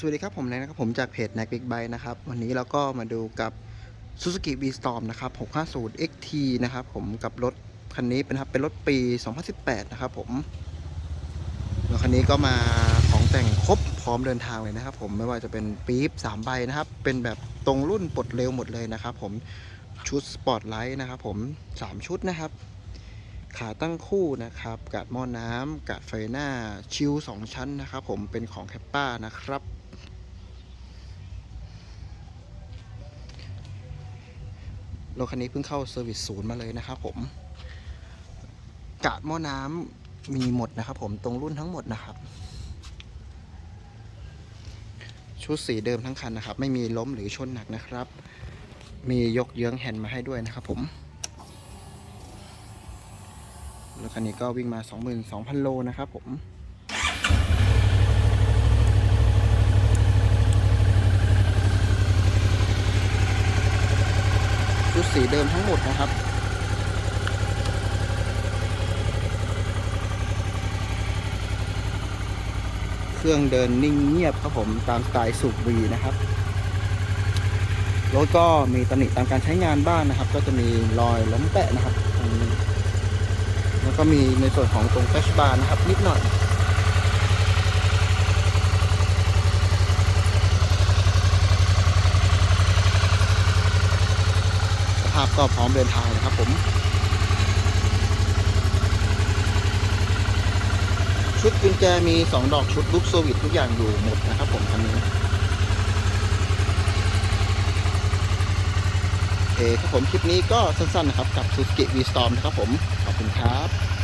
สวัสดีครับผมแนกนะครับผมจากเพจ n a c Big Bike นะครับ วันนี้เราก็มาดูกับ Suzuki V-Storm นะครับ 650 XT นะครับผมกับรถคันนี้เป็นครับเป็นรถปี 2018 นะครับผมรถคันนี้ก็มาของแต่งครบพร้อมเดินทางเลยนะครับ ผมไม่ว่าจะเป็นปี๊บ3ใบนะครับ เป็นแบบตรงรุ่นปลดเร็วหมดเลยนะครับ ผมชุดสปอร์ตไลท์นะครับผม 3 ชุดนะครับ ขาตั้งคู่นะครับ กาดหม้อน้ำกาดไฟหน้าชิว2ชั้นนะครับ ผมเป็นของแคปป้านะครับ รถคันนี้เพิ่งเข้าเซอร์วิสศูนย์มาเลยนะครับผมกาดหม้อน้ำมีหมดนะครับผมตรงรุ่นทั้งหมดนะครับ ชุดสีเดิมทั้งคันนะครับ ไม่มีล้มหรือชนหนักนะครับ มียกเยื้องแฮนด์มาให้ด้วยนะครับผมรถคันนี้ก็วิ่งมา 22,000 โลนะครับผม ชุดสีเดิมทั้งหมดนะครับเครื่องเดินนิ่งเงียบครับผมตามสไตล์สูบวีนะครับรถก็มีตำหนิตามการใช้งานบ้างนะครับ ก็จะมีรอยล้มแปะนะครับตรงนี้แล้วก็มีในส่วนของตรงแฟชบาร์นะครับ นิดหน่อยาพก็พร้อมเดินทางนะครับผม ชุดกุญแจมี 2 ดอกชุดลูกโซวิตทุกอย่างอยู่หมดนะครับผมคันนี้โอเคครับผมคลิปนี้ก็สั้นๆนะครับกับ Suzuki V-Storm นะครับผม ขอบคุณครับ